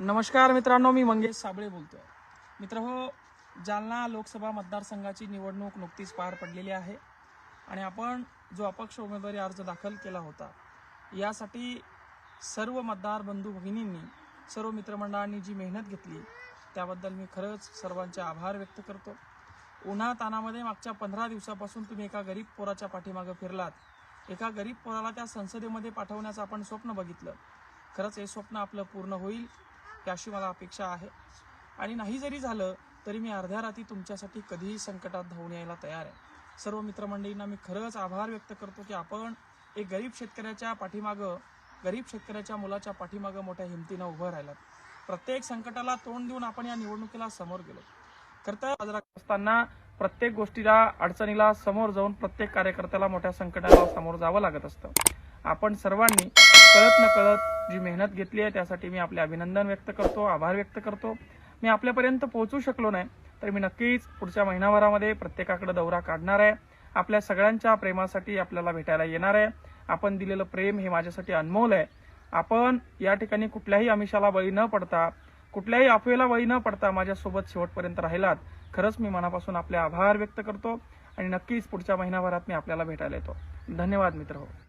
नमस्कार मित्रांनो मी मंगेश साबळे बोलतोय. मित्र हो जालना लोकसभा मतदारसंघाची निवडणूक नुकतीच पार पडलेली आहे आणि आपण जो अपक्ष उमेदवारी अर्ज दाखल केला होता यासाठी सर्व मतदार बंधू भगिनींनी सर्व मित्रमंडळांनी जी मेहनत घेतली त्याबद्दल मी खरंच सर्वांचे आभार व्यक्त करतो. उन्हा तानामध्ये मागच्या पंधरा दिवसापासून तुम्ही एका गरीब पोराच्या पाठीमागं फिरलात. एका गरीब पोराला त्या संसदेमध्ये पाठवण्याचं आपण स्वप्न बघितलं. खरंच हे स्वप्न आपलं पूर्ण होईल अशी मला अपेक्षा आहे. आणि नाही जरी झालं तरी मी अर्ध्या राती तुमच्यासाठी कधीही संकटात धावून यायला तयार आहे. सर्व मित्रमंडळींना मी खरंच आभार व्यक्त करतो की आपण एक गरीब शेतकऱ्याच्या पाठीमागं गरीब शेतकऱ्याच्या मुलाच्या पाठीमागं मोठ्या हिमतीनं उभं राहिलात. प्रत्येक संकटाला तोंड देऊन आपण या निवडणुकीला समोर गेलो. करता तर साजरा असताना प्रत्येक गोष्टीला अडचणीला समोर जाऊन प्रत्येक कार्यकर्त्याला मोठ्या संकटाला समोर जावं लागत असतं. आपण सर्वांनी कळत न कळत जी मेहनत घेतली आहे त्यासाठी मी आपले अभिनंदन व्यक्त करतो आभार व्यक्त करतो. मी आपल्यापर्यंत पोहोचू शकलो नाही तर मी नक्कीच पुढच्या महिनाभरामध्ये प्रत्येकाकडे दौरा काढणार आहे. आपल्या सगळ्यांच्या प्रेमासाठी आपल्याला भेटायला येणार आहे. आपण दिलेलं प्रेम हे माझ्यासाठी अनमोल आहे. आपण या ठिकाणी कुठल्याही आमिषाला बळी न पडता कुठल्याही अफवेला बळी न पडता माझ्यासोबत शेवटपर्यंत राहिलात. खरंच मी मनापासून आपले आभार व्यक्त करतो आणि नक्कीच पुढच्या महिनाभरात मी आपल्याला भेटायला येतो. धन्यवाद मित्र हो.